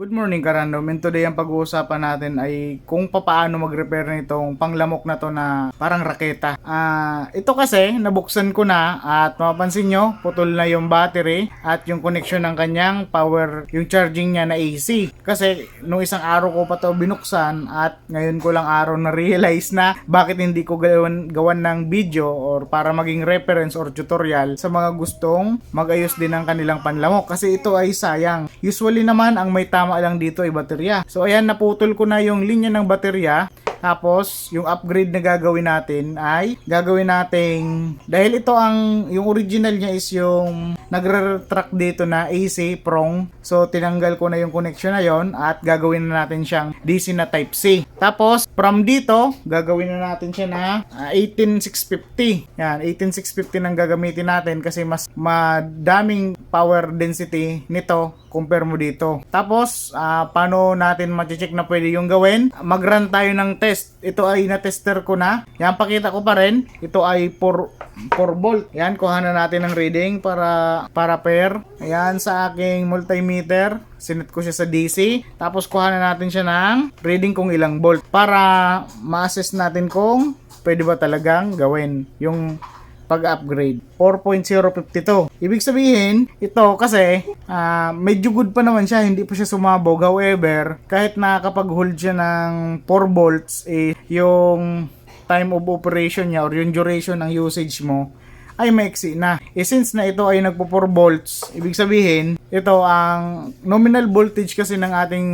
Good morning Karandom and today ang pag-uusapan natin ay kung papaano mag-repair nitong panglamok na to na parang raketa. Ah, ito kasi nabuksan ko na at mapapansin nyo putol na yung battery at yung connection ng kanyang power, yung charging niya na AC. Kasi nung isang araw ko pa to binuksan at ngayon ko lang araw na realize na bakit hindi ko gawan, gawan ng video or para maging reference or tutorial sa mga gustong magayos din ng kanilang panlamok kasi ito ay sayang. Usually naman ang may tama lang dito ay baterya. So ayan naputol ko na yung linya ng baterya tapos, yung upgrade na gagawin natin ay gagawin nating dahil ito ang yung original niya is yung nagre-retract dito na AC prong. So, tinanggal ko na yung connection na yon at gagawin na natin siyang DC na type C. Tapos, from dito, gagawin na natin siya na ah, 18650. Yan, 18650 nang gagamitin natin kasi mas madaming power density nito compare mo dito. Tapos, ah, paano natin ma-check na pwede yung gawin? Mag-run tayo ng test. Ito ay na-tester ko na. Yan, pakita ko pa rin. Ito ay 4, 4 volt. Yan, kuha na natin ng reading para, para pair. Ayan, sa aking multimeter. Sinet ko siya sa DC. Tapos, kuha na natin siya ng reading kung ilang volt. Para ma-assess natin kung pwede ba talagang gawin yung pag-upgrade. 4.052. Ibig sabihin, ito kasi ah, medyo good pa naman siya, hindi pa siya sumabog. However, kahit nakakapag-hold siya ng 4 volts, eh, yung time of operation niya or yung duration ng usage mo ay maiksi na. Eh, since na ito ay nagpo 4 volts, ibig sabihin, ito ang nominal voltage kasi ng ating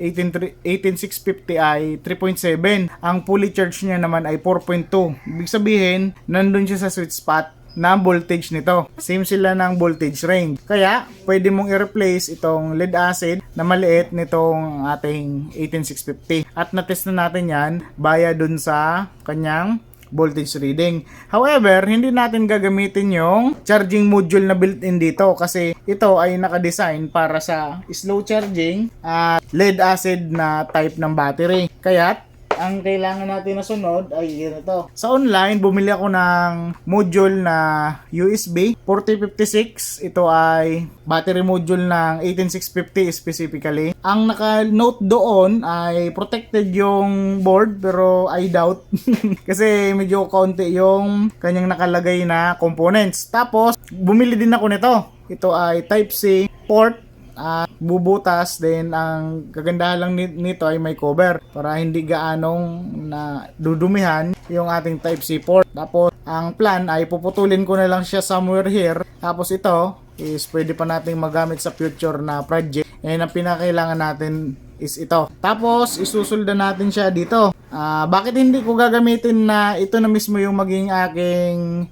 18, 18650 ay 3.7. Ang fully charged niya naman ay 4.2. Ibig sabihin, nandun siya sa sweet spot na voltage nito. Same sila ng voltage range. Kaya, pwede mong i-replace itong lead acid na maliit nitong ating 18650. At na-test na natin yan via dun sa kanyang voltage reading. However, hindi natin gagamitin yung charging module na built-in dito kasi ito ay naka-design para sa slow charging at lead acid na type ng battery. Kaya ang kailangan natin na sunod ay ito. Sa online, bumili ako ng module na USB 4056. Ito ay battery module ng 18650 specifically. Ang naka-note doon ay protected yung board pero I doubt kasi medyo kaunti yung kanyang nakalagay na components. Tapos, bumili din ako nito. Ito ay Type-C port at bubutas then ang kagandahan lang ni- nito ay may cover para hindi gaanong na dudumihan yung ating type C port tapos ang plan ay puputulin ko na lang siya somewhere here. Tapos ito is pwede pa nating magamit sa future na project. And ang pinakailangan natin is ito. Tapos isusulda natin siya dito. Ah, bakit hindi ko gagamitin na ito na mismo yung maging aking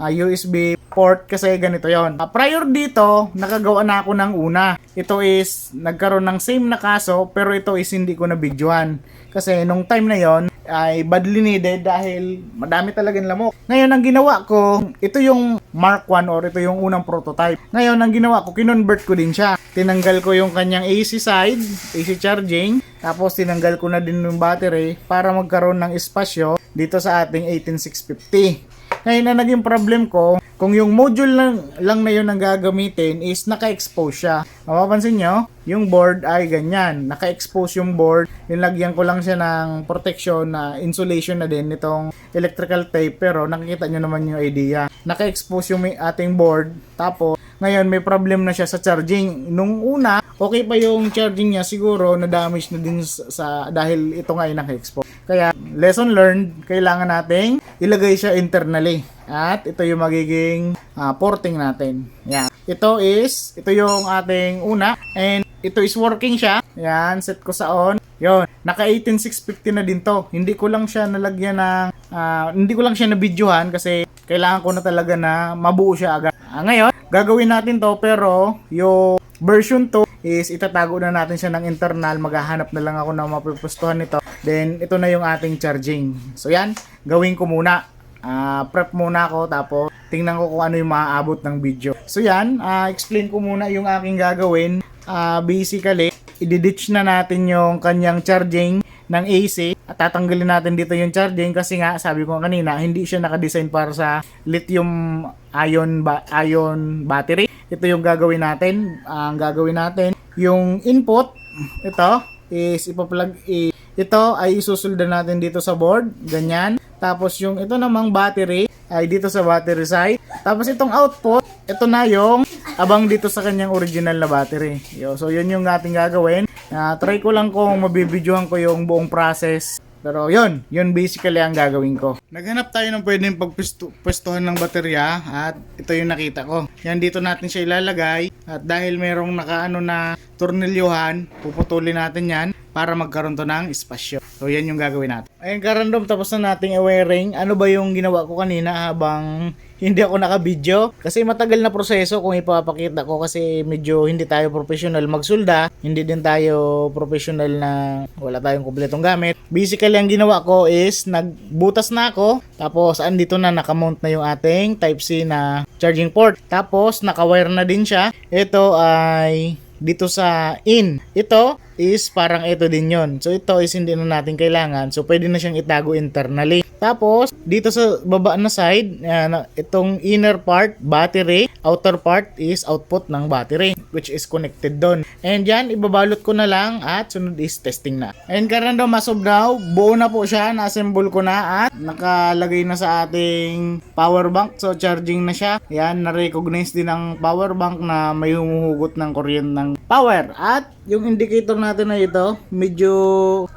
ah, USB port kasi ganito yon. prior dito, nakagawa na ako ng una. Ito is nagkaroon ng same na kaso pero ito is hindi ko na videoan. Kasi nung time na yon ay badly needed dahil madami talagang lamok. Ngayon ang ginawa ko, ito yung Mark 1 or ito yung unang prototype. Ngayon ang ginawa ko, kinonvert ko din siya. Tinanggal ko yung kanyang AC side, AC charging, tapos tinanggal ko na din yung battery para magkaroon ng espasyo dito sa ating 18650. Ngayon na naging problem ko, kung yung module lang, lang na yun ang gagamitin is naka-expose siya. Mapapansin nyo, yung board ay ganyan. Naka-expose yung board. Nilagyan ko lang siya ng protection na insulation na din nitong electrical tape pero nakikita nyo naman yung idea. Naka-expose yung ating board tapos ngayon may problem na siya sa charging. Nung una, okay pa yung charging niya siguro na damage na din sa- dahil ito nga ay naka-expose. Kaya lesson learned, kailangan nating ilagay siya internally. At ito yung magiging ah, porting natin. Yan. Ito is, ito yung ating una. And ito is working siya. Yan, set ko sa on. Yon, naka 18650 na din to. Hindi ko lang siya nalagyan ng ah, hindi ko lang siya na-videohan kasi kailangan ko na talaga na mabuo siya agad. Ah, ngayon, gagawin natin to pero yung version 2 is itatago na natin siya ng internal. Maghahanap na lang ako ng mapupustuhan nito. Then, ito na yung ating charging. So, yan. Gawin ko muna. Ah, prep muna ako tapos tingnan ko kung ano yung maaabot ng video. So, yan. ah, explain ko muna yung aking gagawin. Ah, basically, i-ditch na natin yung kanyang charging ng AC at tatanggalin natin dito yung charging kasi nga sabi ko kanina hindi siya naka-design para sa lithium ion ba ion battery ito yung gagawin natin ang gagawin natin yung input ito is ipa-plug ito ay isusulda natin dito sa board, ganyan. Tapos yung ito namang battery ay dito sa battery side. Tapos itong output, ito na yung abang dito sa kanyang original na battery. Yo, so yun yung ating gagawin. Ah, try ko lang kung mabibidyohan ko yung buong process. Pero yun, yun basically ang gagawin ko. Naghanap tayo ng pwedeng pagpwestuhan ng baterya at ito yung nakita ko. Yan dito natin siya ilalagay at dahil merong nakaano na tornilyuhan, puputulin natin yan para magkaroon to ng espasyo. So yan yung gagawin natin. Ayun karandom, tapos na nating i-wiring. Ano ba yung ginawa ko kanina habang hindi ako naka-video? Kasi matagal na proseso kung ipapakita ko kasi medyo hindi tayo professional magsulda. Hindi din tayo professional na wala tayong kumpletong gamit. Basically, ang ginawa ko is nagbutas na ako. Tapos andito na nakamount na yung ating Type-C na charging port. Tapos naka-wire na din siya. Ito ay dito sa in. Ito is parang ito din yon. So ito is hindi na natin kailangan. So pwede na siyang itago internally. Tapos dito sa baba na side, yan, itong inner part battery, outer part is output ng battery which is connected doon. And yan ibabalot ko na lang at sunod is testing na. And karan daw masob daw, buo na po siya, na-assemble ko na at nakalagay na sa ating power bank. So charging na siya. Yan na-recognize din ng power bank na may humuhugot ng kuryente ng power. At yung indicator natin na ito, medyo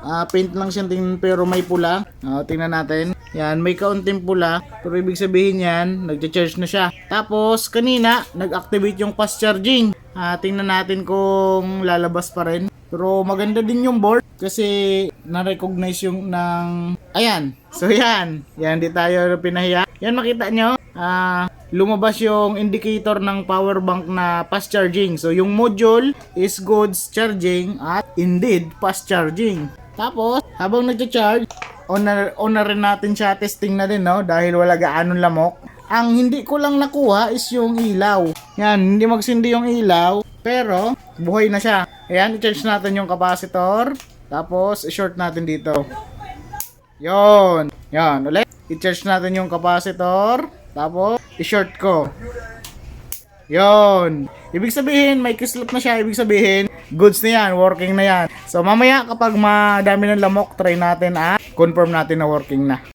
ah, paint lang siya tingnan pero may pula. Ah, tingnan natin. Yan, may kaunting pula. Pero ibig sabihin yan, nagcha-charge na siya. Tapos, kanina, nag-activate yung fast charging. Ah, tingnan natin kung lalabas pa rin. Pero maganda din yung board kasi na-recognize yung ng... Ayan. So yan. Yan, di tayo pinahiya. Yan, makita nyo. Ah, lumabas yung indicator ng power bank na fast charging. So yung module is goods charging at indeed fast charging. Tapos, habang nagcha-charge, on na, rin natin siya testing na din, no? Dahil wala gaanong lamok. Ang hindi ko lang nakuha is yung ilaw. Yan, hindi magsindi yung ilaw. Pero, buhay na siya. Ayan, i-charge natin yung capacitor. Tapos, i-short natin dito. Yon. Yan, ulit. I-charge natin yung capacitor. Tapos, i-short ko. Yon. Ibig sabihin, may kislap na siya. Ibig sabihin, goods na yan, working na yan. So, mamaya kapag madami ng lamok, try natin at confirm natin na working na.